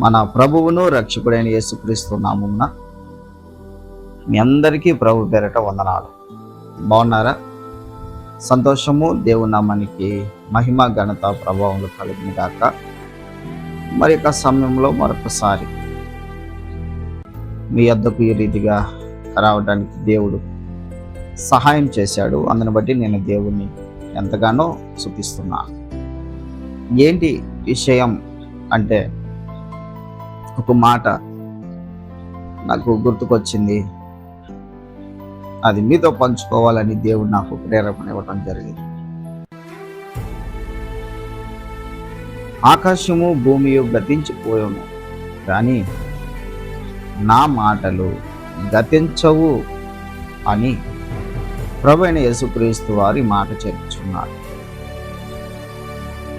మన ప్రభువును రక్షకుడైన యేసుక్రీస్తు నామమున మీ అందరికీ ప్రభు పేరట వందనాలు. బాగున్నారా? సంతోషము దేవుని నామానికి మహిమ ఘనత ప్రభావంలో కలిగిన గాక. మరి యొక్క సమయంలో మరొకసారి మీ వద్దకు ఈ రీతిగా రావడానికి దేవుడు సహాయం చేశాడు. అందుని బట్టి నేను దేవుణ్ణి ఎంతగానో సుఖిస్తున్నాను ఏంటి విషయం అంటే ఒక మాట నాకు గుర్తుకొచ్చింది. అది మీతో పంచుకోవాలని దేవుడు నాకు ప్రేరేపణ ఇవ్వడం జరిగింది. ఆకాశము భూమియు గతించిపోయాము కానీ నా మాటలు గతించవు అని ప్రభు యేసుక్రీస్తు వారి మాట చేర్చున్నారు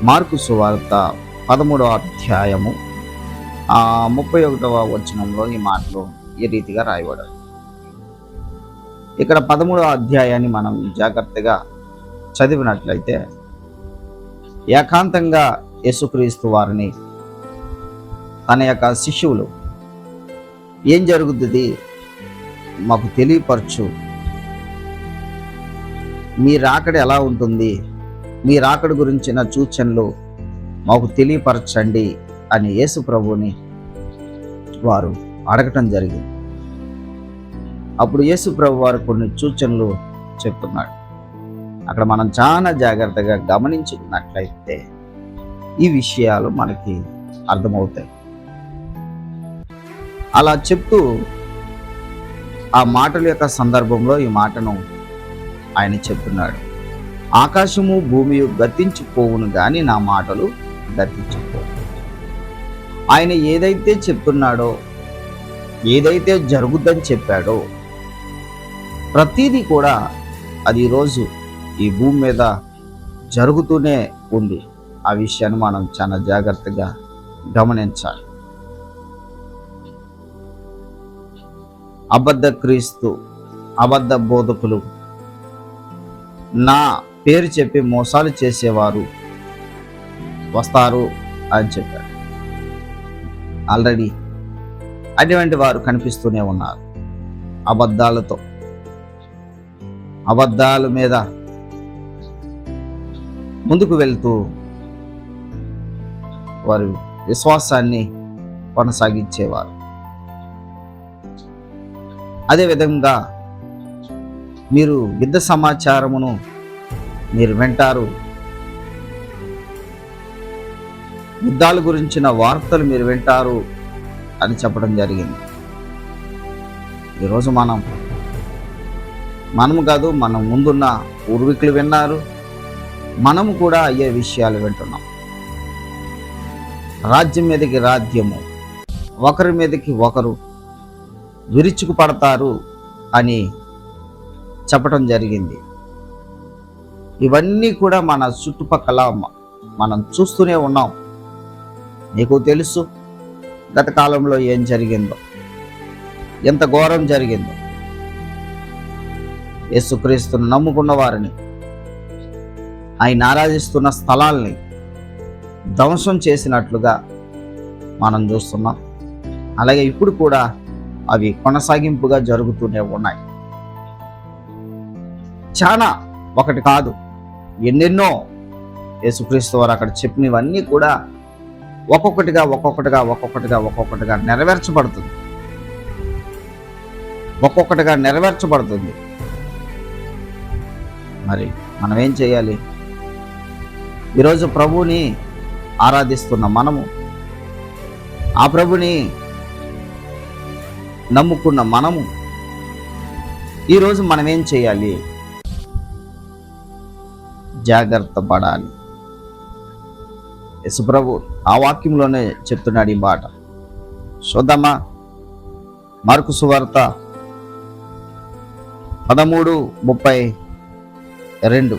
మార్కు సువార్త పదమూడో అధ్యాయము ముప్పై ఒకటవ వచనంలో ఈ మాటలు ఈ రీతిగా రాయబడాలి ఇక్కడ పదమూడవ అధ్యాయాన్ని మనం జాగ్రత్తగా చదివినట్లయితే ఏకాంతంగా యేసుక్రీస్తు వారిని తన యొక్క శిష్యులు ఏం జరుగుతుంది? మాకు తెలియపరచు. మీ రాకడ ఎలా ఉంటుంది? మీ రాకడ గురించిన సూచనలు మాకు తెలియపరచండి. అని యేసు ప్రభువుని వారు అడగటం జరిగింది. అప్పుడు యేసు ప్రభు వారు కొన్ని సూచనలు చెప్తున్నాడు. అక్కడ మనం చాలా జాగ్రత్తగా గమనించుకున్నట్లయితే ఈ విషయాలు మనకి అర్థమవుతాయి. అలా చెప్తూ ఆ మాటల యొక్క సందర్భంలో ఈ మాటను ఆయన చెప్తున్నాడు. ఆకాశము భూమి గతించిపోవును కానీ నా మాటలు గతించిపోవు. ఆయన ఏదైతే చెప్తున్నాడో ఏదైతే జరుగుద్దని చెప్పాడో ప్రతిదీ కూడా అది ఈరోజు ఈ భూమి మీద జరుగుతూనే ఉంది. ఆ విషయాన్ని మనం చాలా జాగ్రత్తగా గమనించాలి. అబద్ధ క్రీస్తు అబద్ధ బోధకులు నా పేరు చెప్పి మోసాలు చేసేవారు వస్తారు అని చెప్పాడు. ఆల్రెడీ అటువంటి వారు కనిపిస్తూనే ఉన్నారు. అబద్ధాలతో. అబద్ధాల మీద ముందుకు వెళ్తూ వారి విశ్వాసాన్ని కొనసాగించేవారు. అదేవిధంగా మీరు యుద్ధ సమాచారమును మీరు వింటారు. యుద్ధాల గురించిన వార్తలు మీరు వింటారు అని చెప్పడం జరిగింది. ఈరోజు మనం మనము కాదు మనం ముందున్న పూర్వీకులు విన్నారు. మనము కూడా అయ్యే విషయాలు వింటున్నాం. రాజ్యం మీదకి రాజ్యము ఒకరి మీదకి ఒకరు విరుచుకు పడతారు అని చెప్పడం జరిగింది. ఇవన్నీ కూడా మన చుట్టుపక్కల మనం చూస్తూనే ఉన్నాం. నీకు తెలుసు గత కాలంలో ఏం జరిగిందో ఎంత ఘోరం జరిగిందో. యేసుక్రీస్తును నమ్ముకున్న వారిని ఆయన ఆరాధిస్తున్న స్థలాల్ని ధ్వంసం చేసినట్లుగా మనం చూస్తున్నాం. అలాగే ఇప్పుడు కూడా అవి కొనసాగింపుగా జరుగుతూనే ఉన్నాయి. చాలా ఒకటి కాదు ఎన్నెన్నో యేసుక్రీస్తు వారు అక్కడ చెప్పినవన్నీ కూడా ఒక్కొక్కటిగా ఒక్కొక్కటిగా ఒక్కొక్కటిగా ఒక్కొక్కటిగా నెరవేర్చబడుతుంది. ఒక్కొక్కటిగా నెరవేర్చబడుతుంది. మరి మనం ఏం చేయాలి? ఈరోజు ప్రభువుని ఆరాధిస్తున్న మనము ఆ ప్రభుని నమ్ముకున్న మనము ఈరోజు మనం ఏం చేయాలి? జాగ్రత్త పడాలి. యశుప్రభు ఆ వాక్యంలోనే చెప్తున్నాడు ఈ మాట. చూద్దామా? మార్కు సువార్త పదమూడు ముప్పై రెండు.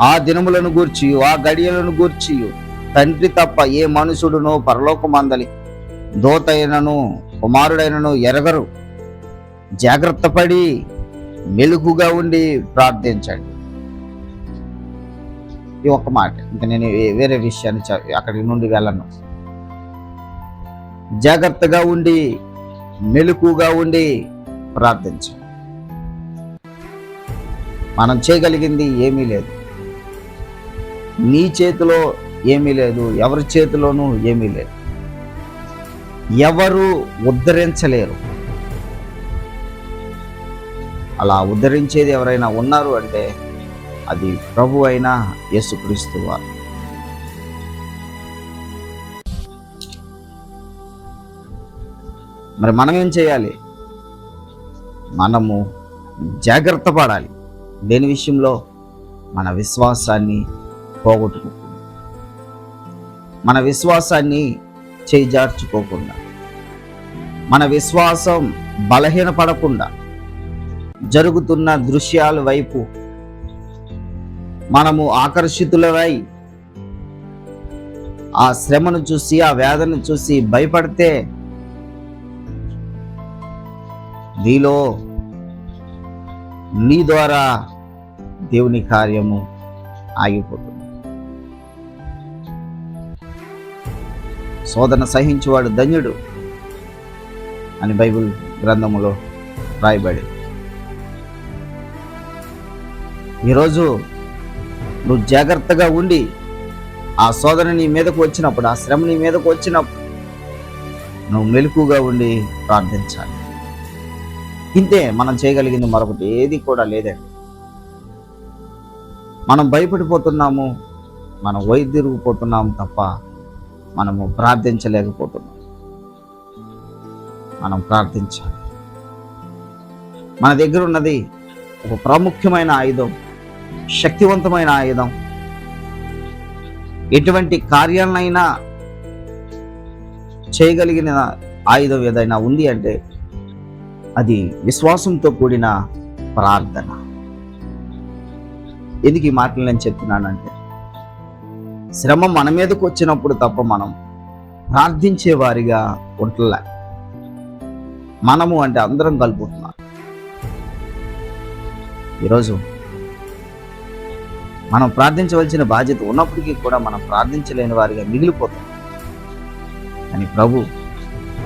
ఆ దినములను గూర్చి ఆ గడియలను గూర్చి తండ్రి తప్ప ఏ మనుషుడునో పరలోకమందలి దోతైనను కుమారుడైనను ఎరగరు. జాగ్రత్త పడి మెలుగుగా ఉండి ప్రార్థించండి. ఈ ఒక్క మాట. ఇంకా నేను వేరే విషయాన్ని అక్కడి నుండి వెళ్ళను. జాగ్రత్తగా ఉండి మెలకుగా ఉండి ప్రార్థించాలి మనం చేయగలిగింది ఏమీ లేదు. నీ చేతిలో ఏమీ లేదు ఎవరి చేతిలోనూ ఏమీ లేదు. ఎవరు ఉద్ధరించలేరు. అలా ఉద్ధరించేది ఎవరైనా ఉన్నారు అంటే అది ప్రభు అయిన యేసుక్రీస్తు వారు. మరి మనం ఏం చేయాలి? మనము జాగ్రత్త పడాలి. దేని విషయంలో? మన విశ్వాసాన్ని పోగొట్టుకోకుండా. మన విశ్వాసాన్ని చేజార్చుకోకుండా. మన విశ్వాసం బలహీనపడకుండా జరుగుతున్న దృశ్యాల వైపు మనము ఆకర్షితులమై ఆ శ్రమను చూసి ఆ వేదన చూసి భయపడితే నీలో నీ ద్వారా దేవుని కార్యము ఆగిపోతుంది. శోధన సహించువాడు ధన్యుడు అని బైబిల్ గ్రంథములో రాయబడి ఈరోజు నువ్వు జాగ్రత్తగా ఉండి ఆ శోధన నీ మీదకు వచ్చినప్పుడు ఆ శ్రమ నీ మీదకు వచ్చినప్పుడు నువ్వు మెలకుగా ఉండి ప్రార్థించాలి. ఇంతే మనం చేయగలిగింది మరొకటి ఏది కూడా లేదండి మనం భయపడిపోతున్నాము మనం వైద్యురిగిపోతున్నాము తప్ప మనము ప్రార్థించలేకపోతున్నాం. మనం ప్రార్థించాలి. మన దగ్గర ఉన్నది ఒక ప్రాముఖ్యమైన ఆయుధం. శక్తివంతమైన ఆయుధం. ఎటువంటి కార్యాలనైనా చేయగలిగిన ఆయుధం ఏదైనా ఉంది అంటే అది విశ్వాసంతో కూడిన ప్రార్థన. ఎందుకు ఈ మాటలు నేను చెప్తున్నానంటే శ్రమ మన మీదకు వచ్చినప్పుడు తప్ప మనం ప్రార్థించే వారిగా ఉంటలే. మనము అంటే అందరం కలుపుతున్నాం ఈరోజు మనం ప్రార్థించవలసిన బాధ్యత ఉన్నప్పటికీ కూడా మనం ప్రార్థించలేని వారిగా మిగిలిపోతాం. అని ప్రభు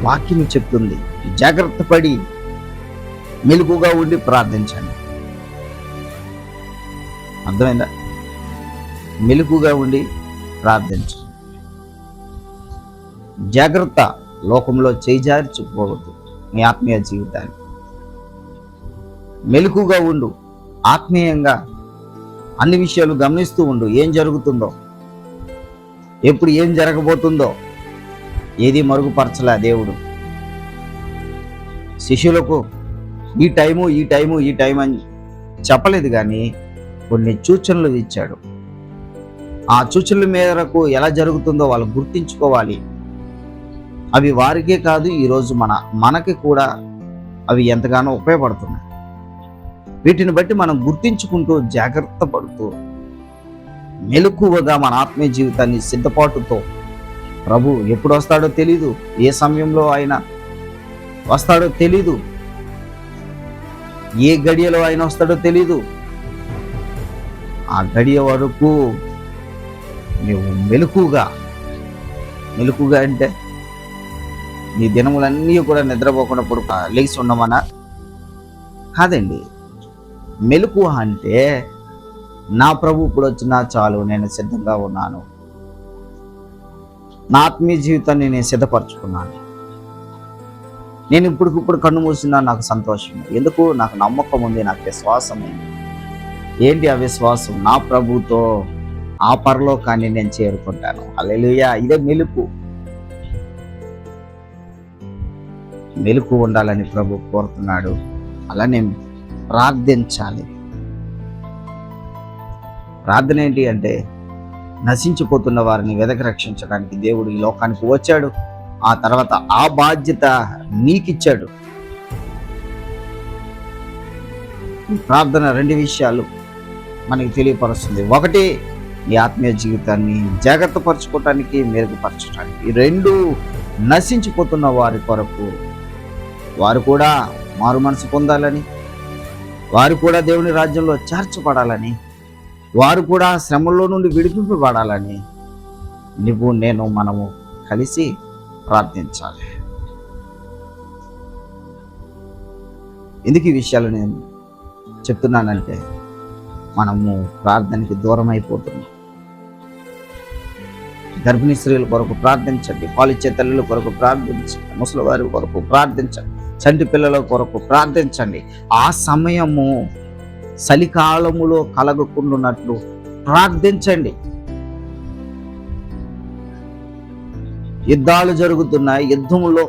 వాక్యం చెప్తుంది జాగ్రత్త పడి మెలుగుగా ఉండి ప్రార్థించండి. అర్థమైందా? మెలుగుగా ఉండి ప్రార్థించండి. జాగ్రత్త లోకంలో చేజార్చిపోవద్దు మీ ఆత్మీయ జీవితాన్ని. మెలుకుగా ఉండు ఆత్మీయంగా అన్ని విషయాలు గమనిస్తూ ఉండు. ఏం జరుగుతుందో? ఎప్పుడు ఏం జరగబోతుందో? ఏది మరుగుపరచలే దేవుడు? శిష్యులకు ఈ టైము ఈ టైము ఈ టైం అని చెప్పలేదు కానీ కొన్ని సూచనలు ఇచ్చాడు. ఆ సూచనల మేరకు ఎలా జరుగుతుందో వాళ్ళు గుర్తించుకోవాలి. అవి వారికే కాదు ఈరోజు మన మనకి కూడా అవి ఎంతగానో ఉపయోగపడుతున్నాయి. వీటిని బట్టి మనం గుర్తించుకుంటూ జాగ్రత్త పడుతూ మెలకువగా మన ఆత్మీయ జీవితాన్ని సిద్ధపాటుతో ప్రభు ఎప్పుడు వస్తాడో తెలీదు ఏ సమయంలో ఆయన వస్తాడో తెలీదు ఏ గడియలో ఆయన వస్తాడో తెలీదు. ఆ గడియ వరకు నువ్వు మెలకుగా మెలకుగా అంటే నీ దినములన్నీ కూడా నిద్రపోకుండా పడుకు లేచి ఉండమనా? కాదండి. మెలకు అంటే నా ప్రభు ఇప్పుడు వచ్చినా చాలు నేను సిద్ధంగా ఉన్నాను. నా ఆత్మీయ జీవితాన్ని నేను సిద్ధపరచుకున్నాను. నేను ఇప్పటికిప్పుడు కన్ను మూసినా నాకు సంతోషం ఎందుకు? నాకు నమ్మకం ఉంది నాకు విశ్వాసం ఉంది. ఏంటి ఆ విశ్వాసం? నా ప్రభుతో ఆ పరలోకాన్ని నేను చేరుకుంటాను. అల్లెలుయా ఇదే మెలుపు మెలకు ఉండాలని ప్రభు కోరుతున్నాడు. అలానే ప్రార్థించాలి. ప్రార్థన ఏంటి అంటే నశించిపోతున్న వారిని వెదక రక్షించడానికి దేవుడు ఈ లోకానికి వచ్చాడు. ఆ తర్వాత ఆ బాధ్యత నీకిచ్చాడు. ప్రార్థన రెండు విషయాలు మనకి తెలియపరుస్తుంది. ఒకటి ఈ ఆత్మీయ జీవితాన్ని జాగ్రత్త పరచుకోవటానికి మెరుగుపరచడానికి ఈ రెండు నశించిపోతున్న వారి కొరకు వారు కూడా మారు మనసు పొందాలని వారు కూడా దేవుని రాజ్యంలో చేర్చబడాలని వారు కూడా శ్రమల్లో నుండి విడిపింపబడాలని నువ్వు నేను మనము కలిసి ప్రార్థించాలి. ఎందుకు ఈ విషయాలు నేను చెప్తున్నానంటే మనము ప్రార్థనకి దూరం అయిపోతున్నాం. గర్భిణీ స్త్రీల కొరకు ప్రార్థించండి పాలిచ్చే తల్లుల కొరకు ప్రార్థించండి ముసలివారి కొరకు ప్రార్థించండి. చంటి పిల్లల కొరకు ప్రార్థించండి. ఆ సమయము చలికాలములో కలగకుండాన్నట్లు ప్రార్థించండి. యుద్ధాలు జరుగుతున్నాయి. యుద్ధములో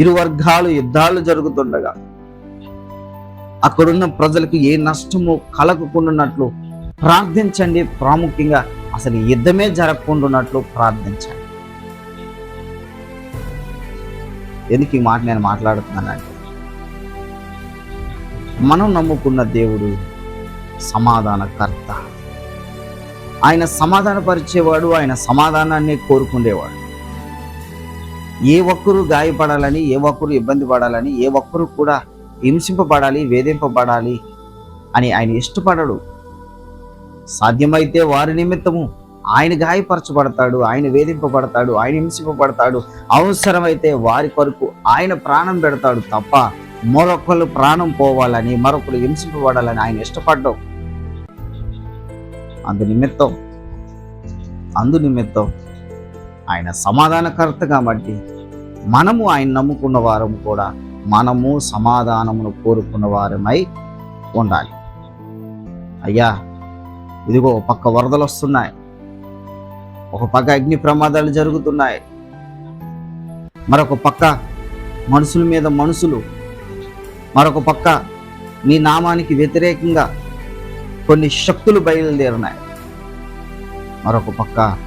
ఇరు వర్గాలు యుద్ధాలు జరుగుతుండగా అక్కడున్న ప్రజలకు ఏ నష్టము కలగకుండాన్నట్లు ప్రార్థించండి. ప్రాముఖ్యంగా అసలు యుద్ధమే జరగకుండాన్నట్లు ప్రార్థించండి. ఎందుకు ఈ మాట నేను మాట్లాడుతున్నానంటే మనం నమ్ముకున్న దేవుడు సమాధానకర్త. ఆయన సమాధానపరిచేవాడు ఆయన సమాధానాన్ని కోరుకునేవాడు ఏ ఒక్కరు గాయపడాలని ఏ ఒక్కరు ఇబ్బంది పడాలని ఏ ఒక్కరు కూడా హింసింపబడాలి వేధింపబడాలి అని ఆయన ఇష్టపడడు. సాధ్యమైతే వారి నిమిత్తము ఆయన గాయపరచబడతాడు ఆయన వేధింపబడతాడు ఆయన హింసింపబడతాడు. అవసరమైతే వారి కొరకు ఆయన ప్రాణం పెడతాడు తప్ప మరొకరు ప్రాణం పోవాలని మరొకరు హింసింపబడాలని ఆయన ఇష్టపడ్డావు అందు నిమిత్తం అందు నిమిత్తం ఆయన సమాధానకర్త కాబట్టి మనము ఆయన నమ్ముకున్న వారం కూడా మనము సమాధానమును కోరుకున్న వారమై ఉండాలి. అయ్యా ఇదిగో పక్క వరదలు వస్తున్నాయి. ఒక పక్క అగ్ని ప్రమాదాలు జరుగుతున్నాయి. మరొక పక్క మనుషుల మీద మనుషులు మరొక పక్క మీ నామానికి వ్యతిరేకంగా కొన్ని శక్తులు బయలుదేరినాయి. మరొక పక్క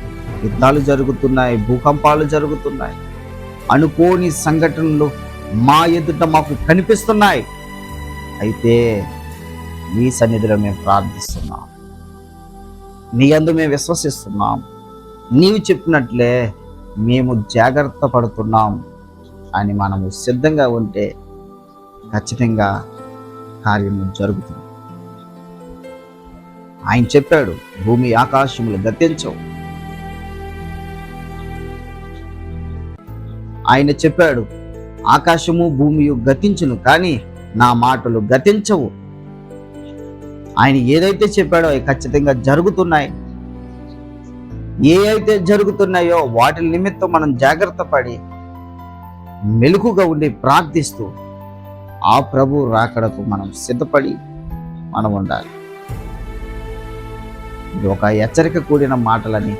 యుద్ధాలు జరుగుతున్నాయి భూకంపాలు జరుగుతున్నాయి. అనుకోని సంఘటనలు మా ఎదుట మాకు కనిపిస్తున్నాయి. అయితే మీ సన్నిధిలో మేము ప్రార్థిస్తున్నాం. మీ అందు మేము విశ్వసిస్తున్నాం. నీవు చెప్పినట్లే మేము జాగ్రత్త పడుతున్నాం అని మనము సిద్ధంగా ఉంటే ఖచ్చితంగా కార్యము జరుగుతుంది. ఆయన చెప్పాడు భూమి ఆకాశములు గతించవు. ఆయన చెప్పాడు ఆకాశము భూమియు గతించును కానీ నా మాటలు గతించవు. ఆయన ఏదైతే చెప్పాడో అవి ఖచ్చితంగా జరుగుతున్నాయి. ఏ అయితే జరుగుతున్నాయో వాటి నిమిత్తం మనం జాగ్రత్త పడి మెలుకుగా ఉండి ప్రార్థిస్తూ ఆ ప్రభు రాకడకు మనం సిద్ధపడి మనం ఉండాలి. ఇది ఒక హెచ్చరిక కూడిన మాటలని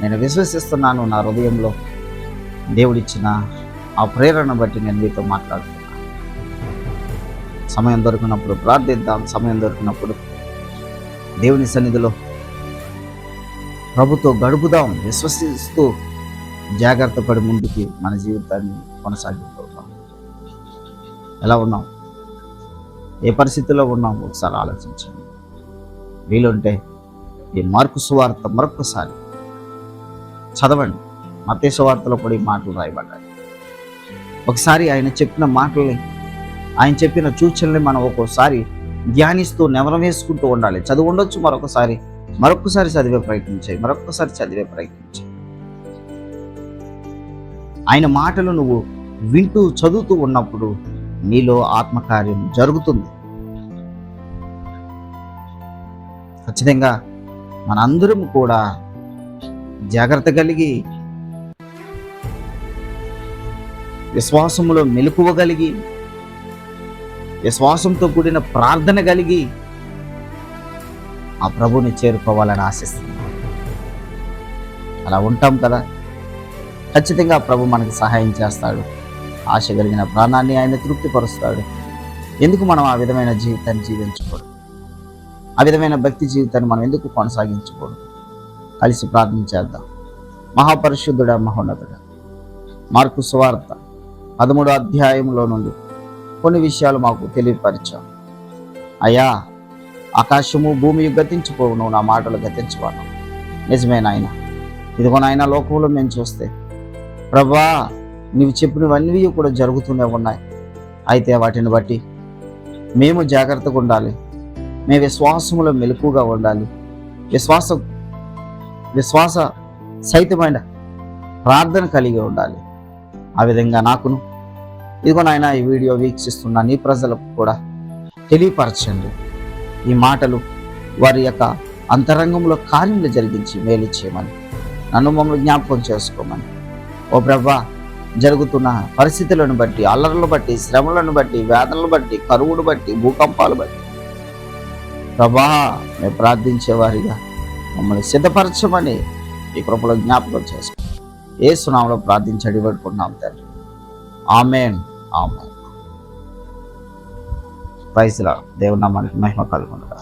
నేను విశ్వసిస్తున్నాను నా హృదయంలో. దేవుడిచ్చిన ఆ ప్రేరణ బట్టి నేను మీతో మాట్లాడుతున్నాను. సమయం దొరికినప్పుడు ప్రార్థిద్దాం సమయం దొరికినప్పుడు దేవుని సన్నిధిలో ప్రభుతో గడుపుదాం విశ్వసిస్తూ జాగ్రత్త పడి ముందుకి మన జీవితాన్ని కొనసాగిపోతాం. ఎలా ఉన్నాం? ఏ పరిస్థితిలో ఉన్నాం? ఒకసారి ఆలోచించండి. వీలుంటే ఈ మార్కు సువార్త మరొకసారి చదవండి. మతే సువార్తలో కూడా ఈ మాటలు రాయబడ్డాయి. ఒకసారి ఆయన చెప్పిన మాటల్ని ఆయన చెప్పిన సూచనల్ని మనం ఒక్కోసారి ధ్యానిస్తూ నెమరం వేసుకుంటూ ఉండాలి. చదువు ఉండొచ్చు మరొకసారి. మరొకసారి చదివే ప్రయత్నం చేయి మరొకసారి చదివే ప్రయత్నం చేయి ఆయన మాటలు నువ్వు వింటూ చదువుతూ ఉన్నప్పుడు నీలో ఆత్మకార్యం జరుగుతుంది. ఖచ్చితంగా మనందరం కూడా జాగ్రత్త కలిగి విశ్వాసములో మెలకువగలిగి విశ్వాసంతో కూడిన ప్రార్థన కలిగి ఆ ప్రభుని చేరుకోవాలని ఆశిస్తున్నాం. అలా ఉంటాం కదా? ఖచ్చితంగా ప్రభు మనకు సహాయం చేస్తాడు. ఆశ కలిగిన ప్రాణాన్ని ఆయన తృప్తిపరుస్తాడు. ఎందుకు మనం ఆ విధమైన జీవితాన్ని జీవించకూడదు? ఆ విధమైన భక్తి జీవితాన్ని మనం ఎందుకు కొనసాగించకూడదు? కలిసి ప్రార్థన చేద్దాం. మహాపరిశుద్ధుడ మహోన్నతుడ మార్కు సువార్త పదమూడో అధ్యాయంలో నుండి కొన్ని విషయాలు మాకు తెలియపరిచాం అయ్యా ఆకాశము భూమి గతించిపోవును నా మాటలు గతించవాను నిజమే నాయన. ఇదిగో నాయన లోకంలో మేము చూస్తే ప్రభా నీవు చెప్పినవన్నీ కూడా జరుగుతూనే ఉన్నాయి. అయితే వాటిని బట్టి మేము జాగ్రత్తగా ఉండాలి. మేము విశ్వాసములో మెలకుగా ఉండాలి. విశ్వాస విశ్వాస సహితమైన ప్రార్థన కలిగి ఉండాలి. ఆ విధంగా నాకును. ఇదిగో నాయన ఈ వీడియో వీక్షిస్తున్న నీ ప్రజలకు కూడా తెలియపరచండి. ఈ మాటలు వారి యొక్క అంతరంగంలో కార్యములు జరిగించి మేలిచ్చేయమని నన్ను మమ్మల్ని జ్ఞాపకం చేసుకోమని. ఓ ప్రభా జరుగుతున్న పరిస్థితులను బట్టి అల్లర్లను బట్టి శ్రమలను బట్టి వేదనలు బట్టి కరువును బట్టి భూకంపాలు బట్టి. ప్రభా మేము ప్రార్థించేవారిగా మమ్మల్ని సిద్ధపరచమని ఈ కృపలో జ్ఞాపకం చేసుకో. ఏ సునామలో ప్రార్థించడి పడుకున్నాం తండ్రి. ఆమెన్. ఆమెన్. ప్రైజ్లా దేవుడు నామానికి మహిమ కలుగుండగా